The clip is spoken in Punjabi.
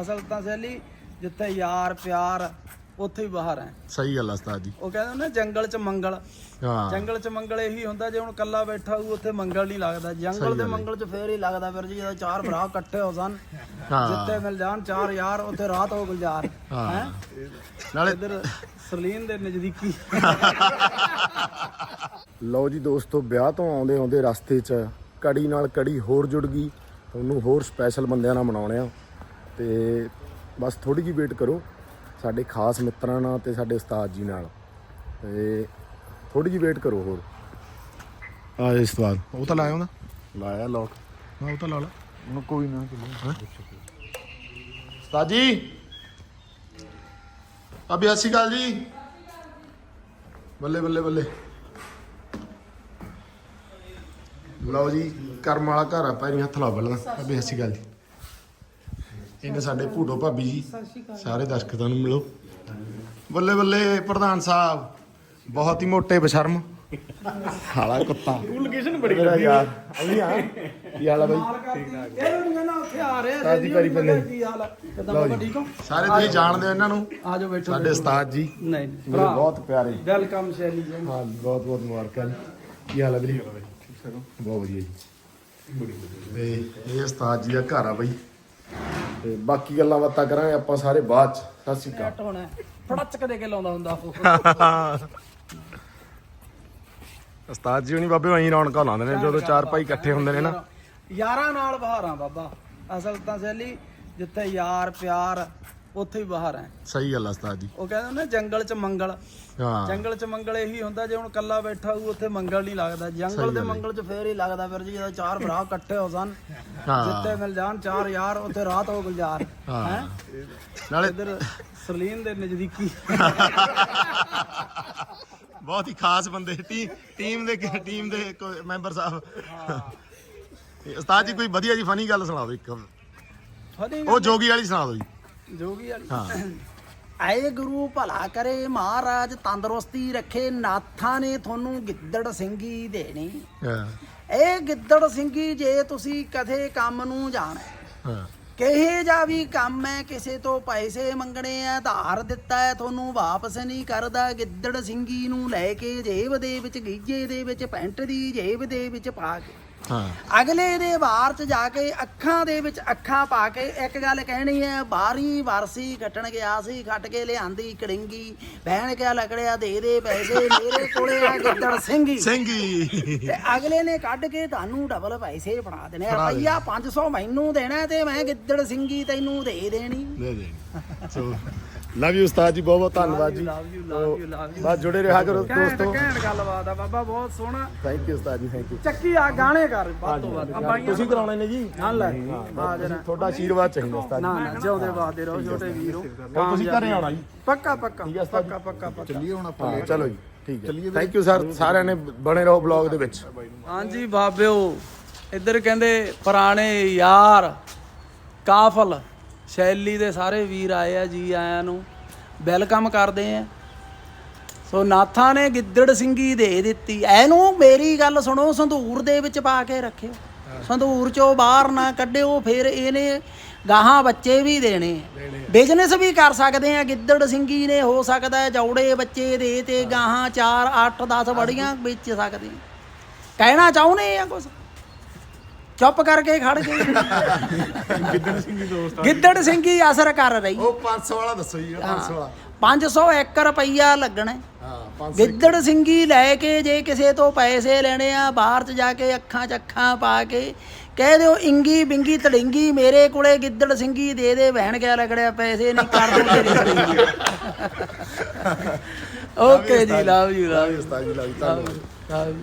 ਅਸਲ ਤਾਂ ਸੈਲੀ ਜਿੱਥੇ ਯਾਰ ਪਿਆਰ ਉੱਥੇ ਹੀ ਬਾਹਰ ਹੈ। ਸਹੀ ਗੱਲ ਆ ਉਸਤਾਦ ਜੀ। ਉਹ ਕਹਿੰਦੇ ਨੇ ਜੰਗਲ 'ਚ ਮੰਗਲ। ਹਾਂ। ਜੰਗਲ 'ਚ ਮੰਗਲ ਇਹੀ ਹੁੰਦਾ ਜੇ ਹੁਣ ਕੱਲਾ ਬੈਠਾ ਹੋਊ ਉੱਥੇ ਮੰਗਲ ਨਹੀਂ ਲੱਗਦਾ। ਜੰਗਲ ਦੇ ਮੰਗਲ 'ਚ ਫੇਰ ਹੀ ਲੱਗਦਾ ਫਿਰ ਜੀ ਜਦੋਂ ਚਾਰ ਭਰਾ ਇਕੱਠੇ ਹੋ ਹਾਂ। ਜਿੱਥੇ ਮਿਲ ਜਾਣ ਚਾਰ ਯਾਰ ਉੱਥੇ ਰਾਤ ਹੋ ਗੁਲਜ਼ਾਰ। ਹਾਂ। ਹੈ? ਨਾਲੇ ਇਧਰ ਸਰਲੀਨ ਦੇ ਨਜ਼ਦੀਕੀ। ਲਓ ਜੀ ਦੋਸਤੋ ਵਿਆਹ ਤੋਂ ਆਉਂਦੇ ਆਉਂਦੇ ਰਸਤੇ 'ਚ ਕੜੀ ਨਾਲ ਕੜੀ ਹੋਰ ਜੁੜ ਗਈ ਤੁਹਾਨੂੰ ਹੋਰ ਸਪੈਸ਼ਲ ਬੰਦਿਆਂ ਨਾਲ ਮਨਾਉਣੇ ਆ। ਤੇ ਬਸ ਥੋੜੀ ਜਿਹੀ ਵੇਟ ਕਰੋ ਸਾਡੇ ਖਾਸ ਮਿੱਤਰਾਂ ਨਾਲ ਤੇ ਸਾਡੇ ਉਸਤਾਦ ਜੀ ਨਾਲ। ਤੇ ਥੋੜੀ ਜਿਹੀ ਵੇਟ ਕਰੋ ਹੋਰ। ਆ ਇਸ ਤੋਂ ਬਾਅਦ ਉਹ ਤਾਂ ਲਾਇਆ ਹੁੰਦਾ ਲਾਇਆ ਲੋਕ ਹਾਂ ਉਹ ਤਾਂ ਲਾ ਲਾ। ਹੁਣ ਕੋਈ ਨਾ ਚਲੋ। ਉਸਤਾਦ ਜੀ। ਅਭੀ ਸਤਿ ਸ਼੍ਰੀ ਅਕਾਲ ਜੀ। ਬੱਲੇ ਬੱਲੇ ਬੱਲੇ। ਲਓ ਜੀ ਕਰਮ ਵਾਲਾ ਘਰ ਆ ਪੈਰੀ ਹੱਥ ਲਾ ਬੱਲਦਾ ਅਭੀ ਸਤਿ ਸ਼੍ਰੀ ਅਕਾਲ ਜੀ। ਇਹਨੇ ਸਾਡੇ ਭੂਟੋ ਭਾਬੀ ਜੀ ਸਾਰੇ ਦਰਸ਼ਕਾਂ ਨੂੰ ਮਿਲੋ। ਬੱਲੇ ਬੱਲੇ ਪ੍ਰਧਾਨ ਸਾਹਿਬ ਬਹੁਤ ਹੀ ਮੋਟੇ ਬਸ਼ਰਮ। ਹਾਲਾ ਕੁੱਤਾ। ਲੋਕੇਸ਼ਨ ਬੜੀ ਮੇਰਾ ਯਾਰ ਅਭੀ ਆ। ਕੀ ਹਾਲ ਆ ਬਾਈ? ਇਹ ਨਾ ਉੱਥੇ ਆ ਰਹੇ ਤਾਜੀ ਕਰੀ ਪੱਲੇ। ਕੀ ਹਾਲ ਹੈ ਕਿਦਾਂ ਬਾਬਾ ਜੀ। ਠੀਕ ਹੋ? ਸਾਰੇ ਤੁਸੀਂ ਜਾਣਦੇ ਹੋ ਇਹਨਾਂ ਨੂੰ? ਆ ਜਾਓ ਬੈਠੋ ਸਾਡੇ ਉਸਤਾਦ ਜੀ। ਨਹੀਂ ਨਹੀਂ ਮੇਰੇ ਬਹੁਤ ਪਿਆਰੇ। ਵੈਲਕਮ ਸ਼ੈਲੀ ਜੀ। ਹਾਂ ਬਹੁਤ ਬਹੁਤ ਮੁਬਾਰਕਾਂ ਕੀ ਹਾਲ ਵੀਰੇ ਬਹੁਤ ਵਧੀਆ ਜੀ। ਇਹ ਉਸਤਾਦ ਜੀ ਦਾ ਘਰ ਆ ਬਈ। ਤੇ ਬਾਕੀ ਗੱਲਾਂ ਬਾਤਾਂ ਕਰਾਂਗੇ ਆਪਾਂ ਸਾਰੇ ਬਾਅਦ ਚ। ਸਤਿ ਸ਼੍ਰੀ ਅਕਾਲ। ਕੱਟ ਹੋਣਾ ਫੜਚ ਕੇ ਲਾਉਂਦਾ ਹੁੰਦਾ ਉਹ। ਉਸਤਾਦ ਜੀ ਹੁਣੀ ਬਾਬੇ ਵਹੀਂ ਰੌਣਕਾਂ ਲਾਉਂਦੇ ਨੇ ਜਦੋਂ ਚਾਰ ਭਾਈ ਇਕੱਠੇ ਹੁੰਦੇ ਨੇ ਨਾ। ਯਾਰਾਂ ਨਾਲ ਬਹਾਰਾਂ ਬਾਬਾ। ਅਸਲ ਤਾਂ ਸੈਲੀ ਜਿੱਥੇ ਯਾਰ ਪਿਆਰ ਉੱਥੇ ਹੀ ਬਾਹਰ ਹੈ। ਸਹੀ ਗੱਲ ਆ ਉਸਤਾਦ ਜੀ। ਉਹ ਕਹਿੰਦੇ ਨੇ ਜੰਗਲ 'ਚ ਮੰਗਲ। ਹਾਂ। ਜੰਗਲ 'ਚ ਮੰਗਲ ਇਹੀ ਹੁੰਦਾ ਜੇ ਹੁਣ ਕੱਲਾ ਬੈਠਾ ਹੋਊ ਉੱਥੇ ਮੰਗਲ ਨਹੀਂ ਲੱਗਦਾ। ਜੰਗਲ ਦੇ ਮੰਗਲ 'ਚ ਫੇਰ ਹੀ ਲੱਗਦਾ ਫਿਰ ਜੀ ਜਦੋਂ ਚਾਰ ਭਰਾ ਇਕੱਠੇ ਹੋ ਸਨ ਹਾਂ। ਜਿੱਥੇ ਮਿਲ ਜਾਣ ਚਾਰ ਯਾਰ ਉੱਥੇ ਰਾਤ ਹੋ ਗੁਲਜ਼ਾਰ। ਹਾਂ। ਹੈ? ਨਾਲੇ ਇਧਰ ਸਰਲੀਨ ਦੇ ਨਜ਼ਦੀਕੀ। ਬਹੁਤ ਹੀ ਖਾਸ ਬੰਦੇ ਟੀਮ ਟੀਮ ਦੇ ਟੀਮ ਦੇ ਮੈਂਬਰ ਸਾਹਿਬ। ਤੇ ਉਸਤਾਦ ਜੀ ਕੋਈ ਵਧੀਆ ਜੀ ਫਨੀ ਗੱਲ ਸੁਣਾ ਦਿਓ ਇੱਕ। ਫਨੀ ਉਹ ਜੋਗੀ ਵਾਲੀ ਸੁਣਾ ਦਿਓ ਜੀ। ਜੋਗੀ ਵਾਲੀ। ਹਾਂ। ਆਏ ਗੁਰੂ ਭਲਾ ਕਰੇ ਮਹਾਰਾਜ ਤੰਦਰੁਸਤੀ ਰੱਖੇ ਨਾਥਾਂ ਨੇ ਤੁਹਾਨੂੰ ਗਿੱਦੜ ਸਿੰਘੀ ਦੇਣੀ। ਹਾਂ। ਇਹ ਗਿੱਦੜ ਸਿੰਘੀ ਜੇ ਤੁਸੀਂ ਕਦੇ ਕੰਮ ਨੂੰ ਜਾਣਾ। ਹਾਂ। ਕਿਹੇ ਜਾ ਵੀ ਕੰਮ ਹੈ ਕਿਸੇ ਤੋਂ ਪੈਸੇ ਮੰਗਣੇ ਆ ਧਾਰ ਦਿੱਤਾ ਹੈ ਤੁਹਾਨੂੰ ਵਾਪਸ ਨਹੀਂ ਕਰਦਾ। ਗਿੱਦੜ ਸਿੰਘੀ ਨੂੰ ਲੈ ਕੇ ਜੇਬ ਦੇ ਵਿੱਚ ਗੀਜੇ ਦੇ ਵਿੱਚ ਪੈਂਟ ਦੀ ਜੇਬ ਦੇ ਵਿੱਚ ਪਾ ਕੇ। ਅਗਲੇ ਦੇ ਵਾਰ ਚ ਜਾ ਕੇ ਅੱਖਾਂ ਦੇ ਵਿੱਚ ਅੱਖਾਂ ਪਾ ਕੇ ਇੱਕ ਗੱਲ ਕਹਿਣੀ ਹੈ ਬਾਰੀ ਵਰਸੀ ਕੱਟਣ ਗਿਆ ਸੀ ਖੱਟ ਕੇ ਲਿਆਂਦੀ ਕੜਿੰਗੀ। ਬਹਿਣ ਕਿਆ ਲਕੜਿਆ ਦੇ ਦੇ ਪੈਸੇ ਮੇਰੇ ਕੋਲੇ ਆ ਗਿੱਦੜ ਸਿੰਘੀ ਸਿੰਘੀ ਤੇ ਅਗਲੇ ਨੇ ਕੱਢ ਕੇ ਤੁਹਾਨੂੰ ਡਬਲ ਪੈਸੇ ਫੜਾ ਦੇਣੇ ਰੁਪਈਆ 500 ਮੈਨੂੰ ਦੇਣਾ ਤੇ ਮੈਂ ਗਿੱਦੜ ਸਿੰਘੀ ਤੈਨੂੰ ਦੇ ਦੇਣੀ। ਦੇ ਦੇ ਸੋ ਲਵ ਯੂ ਉਸਤਾਦ ਜੀ ਬਹੁਤ ਬਹੁਤ ਧੰਨਵਾਦ ਜੀ। Love you love you love you ਬਸ ਜੁੜੇ ਰਿਹਾ ਕਰੋ ਦੋਸਤੋ। ਘੈਂਟ ਗੱਲਬਾਤ ਆ ਬਾਬਾ ਬਹੁਤ ਸੋਹਣਾ। ਥੈਂਕ ਯੂ ਉਸਤਾਦ ਜੀ ਥੈਂਕ ਯੂ ਚੱਕੀ ਆ ਗਾਣੇ ਕਰ ਵੱਧ ਤੋਂ ਵੱਧ। ਤੁਸੀਂ ਕਰਾਉਣੇ ਨੇ ਜੀ? ਨਾਲ ਲੈ। ਆ ਜਰਾ। ਤੁਹਾਡਾ ਆਸ਼ੀਰਵਾਦ ਚਾਹੀਦਾ ਉਸਤਾਦ ਨਾ ਨਾ ਜਿਉਂਦੇ ਵਾਦੇ ਰਹੋ ਛੋਟੇ ਵੀਰੋ। ਤੁਸੀਂ ਘਰੇ ਆਉਣਾ ਜੀ। ਪੱਕਾ ਪੱਕਾ ਹੈ ਪੱਕਾ ਪੱਕਾ ਪੱਕਾ। ਚੱਲੀਏ ਹੁਣ ਆਪਾਂ ਹਾਂ ਚਲੋ ਜੀ ਠੀਕ ਹੈ। ਥੈਂਕ ਯੂ ਸਰ ਸਾਰਿਆਂ ਨੇ ਬਣੇ ਰਹੋ ਬਲੌਗ ਦੇ ਵਿੱਚ। ਹਾਂਜੀ ਬਾਬਿਓ ਇੱਧਰ ਕਹਿੰਦੇ ਪੁਰਾਣੇ ਯਾਰ ਕਾਫਲ। ਸ਼ੈਲੀ ਦੇ ਸਾਰੇ ਵੀਰ ਆਏ ਆ ਜੀ ਆਇਆਂ ਨੂੰ। ਵੈਲਕਮ ਕਰਦੇ ਆ। ਸੋ ਨਾਥਾਂ ਨੇ ਗਿੱਦੜ ਸਿੰਘੀ ਦੇ ਦਿੱਤੀ। ਇਹਨੂੰ ਮੇਰੀ ਗੱਲ ਸੁਣੋ ਸੰਧੂਰ ਦੇ ਵਿੱਚ ਪਾ ਕੇ ਰੱਖਿਓ। ਸੰਧੂਰ ਚੋਂ ਬਾਹਰ ਨਾ ਕੱਢਿਓ ਫਿਰ ਇਹਨੇ ਗਾਹਾਂ ਬੱਚੇ ਵੀ ਦੇਣੇ। ਬਿਜ਼ਨਸ ਵੀ ਕਰ ਸਕਦੇ ਆ ਗਿੱਦੜ ਸਿੰਘੀ ਨੇ ਹੋ ਸਕਦਾ ਹੈ ਜੌੜੇ ਬੱਚੇ ਦੇ ਤੇ ਗਾਹਾਂ 4 8 10 ਬੜੀਆਂ ਵੇਚ ਸਕਦੇ ਕਹਿਣਾ ਚਾਹੁੰਦੇ ਆ ਕੁਛ? ਚੁੱਪ ਕਰਕੇ ਖੜ ਗਏ। ਗਿੱਦੜ ਸਿੰਘ ਦੀ ਦੋਸਤ ਗਿੱਦੜ ਸਿੰਘੀ ਅਸਰ ਕਰ ਰਹੀ। ਉਹ 500 ਵਾਲਾ ਦੱਸੋ ਜੀ 500 ਵਾਲਾ। 501 ਰੁਪਈਆ ਲੱਗਣਾ ਹੈ। ਹਾਂ 500 ਗਿੱਦੜ ਸਿੰਘੀ ਲੈ ਕੇ ਜੇ ਕਿਸੇ ਤੋਂ ਪੈਸੇ ਲੈਣੇ ਆ ਬਾਹਰ ਚ ਜਾ ਕੇ ਅੱਖਾਂ ਚ ਅੱਖਾਂ ਪਾ ਕੇ ਕਹਿ ਦਿਓ ਇੰਗੀ ਬਿੰਗੀ ਤੜਿੰਗੀ ਮੇਰੇ ਕੋਲੇ ਗਿੱਦੜ ਸਿੰਘੀ ਦੇ ਦੇ ਬਹਿਣ ਗਿਆ ਲੱਗੜਿਆ ਪੈਸੇ ਨਹੀਂ ਕਰ ਦੂੰ ਤੇਰੀ ਤੜਿੰਗੀ ਓਕੇ ਜੀ ਲਵ ਯੂ ਲਵ ਯੂ ਉਸਤਾਦ ਜੀ ਲਵ ਯੂ ਧੰਨਵਾਦ।